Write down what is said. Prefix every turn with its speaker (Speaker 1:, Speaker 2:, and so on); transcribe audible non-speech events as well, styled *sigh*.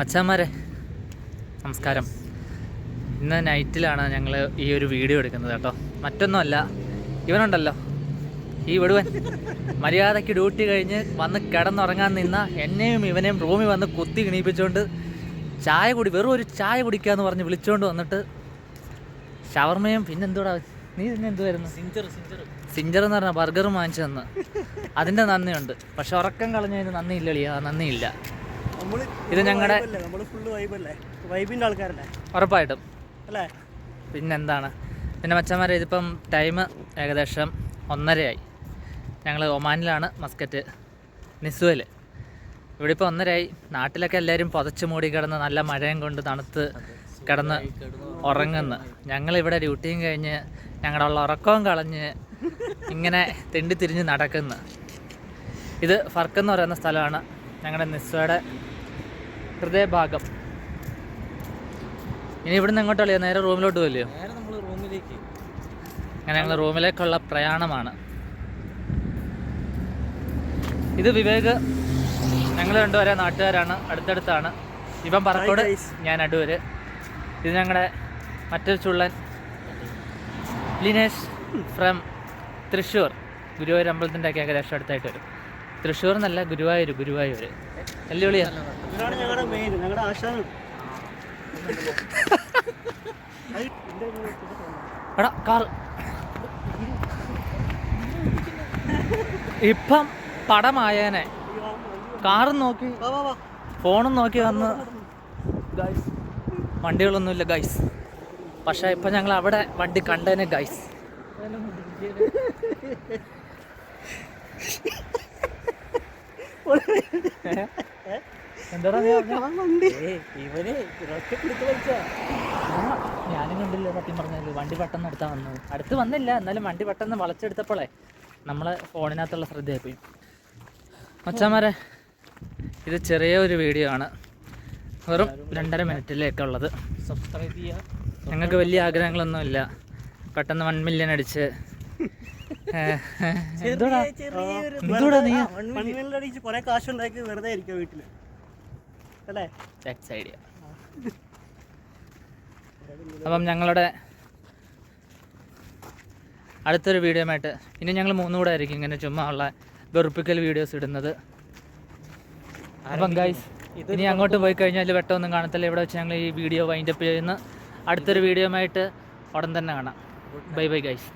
Speaker 1: മച്ചാന്മാരെ നമസ്കാരം. ഇന്ന് നൈറ്റിലാണ് ഞങ്ങൾ ഈ ഒരു വീഡിയോ എടുക്കുന്നത് കേട്ടോ. മറ്റൊന്നുമല്ല ഇവനുണ്ടല്ലോ ഈ വിടുവൻ. മര്യാദയ്ക്ക് ഡ്യൂട്ടി കഴിഞ്ഞ് വന്ന് കിടന്നുറങ്ങാൻ നിന്ന എന്നെയും ഇവനെയും റൂമിൽ വന്ന് കുത്തി കിണീപ്പിച്ചുകൊണ്ട് ചായ കുടി വെറും ഒരു ചായ കുടിക്കാന്ന് പറഞ്ഞ് വിളിച്ചുകൊണ്ട് വന്നിട്ട് ഷവർമയും പിന്നെന്തോടാ നീ പിന്നെ എന്തുവായിരുന്നു
Speaker 2: സിഞ്ചർ സിഞ്ചർ
Speaker 1: സിഞ്ചർ എന്ന് പറഞ്ഞാൽ ബർഗർ വാങ്ങിച്ചു തന്ന് അതിന്റെ നന്ദിയുണ്ട്. പക്ഷെ ഉറക്കം കളഞ്ഞതിന് നന്ദിയില്ല ളിയാ നന്ദിയില്ല. ഇത്
Speaker 2: ഞങ്ങളുടെ
Speaker 1: ഉറപ്പായിട്ടും.
Speaker 2: അല്ലേ?
Speaker 1: പിന്നെന്താണ്? പിന്നെ മച്ചന്മാരെ ഇതിപ്പം ടൈം ഏകദേശം ഒന്നരയായി. ഞങ്ങൾ ഒമാനിലാണ് മസ്കറ്റ് നിസുവൽ ഇവിടെ ഇപ്പോൾ ഒന്നരയായി. നാട്ടിലൊക്കെ എല്ലാവരും പുതച്ച് മൂടി കിടന്ന് നല്ല മഴയും കൊണ്ട് തണുത്ത് കിടന്ന് ഉറങ്ങുന്നു. ഞങ്ങളിവിടെ ഡ്യൂട്ടിയും കഴിഞ്ഞ് ഞങ്ങളുടെ ഉള്ള ഉറക്കവും കളഞ്ഞ് ഇങ്ങനെ തെണ്ടി തിരിഞ്ഞ് നടക്കുന്നു. ഇത് ഫർക്ക് എന്ന് പറയുന്ന സ്ഥലമാണ് ഞങ്ങളുടെ നിസ്വയുടെ ഹൃദയഭാഗം. ഇനി ഇവിടുന്ന് എങ്ങോട്ട് കളിയാ? നേരെ റൂമിലോട്ട് പോലെയോ
Speaker 2: നേരെ നമ്മൾ റൂമിലേക്ക്.
Speaker 1: അങ്ങനെ ഞങ്ങൾ റൂമിലേക്കുള്ള പ്രയാണമാണ്. ഇത് വിവേക് ഞങ്ങൾ രണ്ടുപേരെ നാട്ടുകാരാണ് അടുത്തടുത്താണ്. ഇവൻ പറക്കോട് ഞാൻ അടൂര്. ഇത് ഞങ്ങളുടെ മറ്റൊരു ചുള്ളൻ ലിനേഷ് ഫ്രം തൃശ്ശൂർ. ഗുരുവായൂർ അമ്പലത്തിന്റെ ഒക്കെ ഏകദേശം അടുത്തായിട്ട് വരും. തൃശ്ശൂർ എന്നല്ല ഗുരുവായൂർ ഗുരുവായൂർ വെല്ലുവിളിയാ എടാ കാർ ഇപ്പം പടമായേനെ. കാറും നോക്കി ഫോണും നോക്കി വന്ന്. വണ്ടികളൊന്നുമില്ല ഗൈസ് പക്ഷെ ഇപ്പം ഞങ്ങൾ അവിടെ വണ്ടി കണ്ടേനെ ഗൈസ് എന്താടാ നീ
Speaker 2: വണ്ടി ഇവന്
Speaker 1: ഞാനും കണ്ടില്ല സത്യം പറഞ്ഞാൽ വണ്ടി പെട്ടെന്ന് എടുത്താ വന്നു അടുത്ത് വന്നില്ല എന്നാലും വണ്ടി പെട്ടെന്ന് വളച്ചെടുത്തപ്പോളേ നമ്മളെ ഫോണിനകത്തുള്ള ശ്രദ്ധയായിപ്പോയി. മച്ചാമാരെ ഇത് ചെറിയ ഒരു വീഡിയോ ആണ്. വെറും രണ്ടര മിനിറ്റിലേക്ക് ഉള്ളത്.
Speaker 2: സബ്സ്ക്രൈബ് ചെയ്യുക
Speaker 1: ഞങ്ങൾക്ക് വലിയ ആഗ്രഹങ്ങളൊന്നുമില്ല. പെട്ടെന്ന് വൺ മില്യൺ അടിച്ച് *laughs*
Speaker 2: കുറെ വെറുതെ ഇരിക്കുക വീട്ടിൽ. അല്ലേ?
Speaker 1: ഐഡിയ അപ്പം ഞങ്ങളുടെ അടുത്തൊരു വീഡിയോ ആയിട്ട് ഇനി ഞങ്ങൾ മൂന്നും കൂടെ ആയിരിക്കും ഇങ്ങനെ ചുമ്മാ ഉള്ള വെറുപ്പിക്കൽ വീഡിയോസ് ഇടുന്നത്. അപ്പം ഗൈസ് ഇനി അങ്ങോട്ട് പോയി കഴിഞ്ഞാൽ വെട്ടമൊന്നും കാണത്തില്ല. ഇവിടെ വെച്ച് ഞങ്ങൾ ഈ വീഡിയോ വൈൻഡപ്പ് ചെയ്യുന്ന അടുത്തൊരു വീഡിയോ ആയിട്ട് ഉടൻ തന്നെ കാണാം. Bye bye guys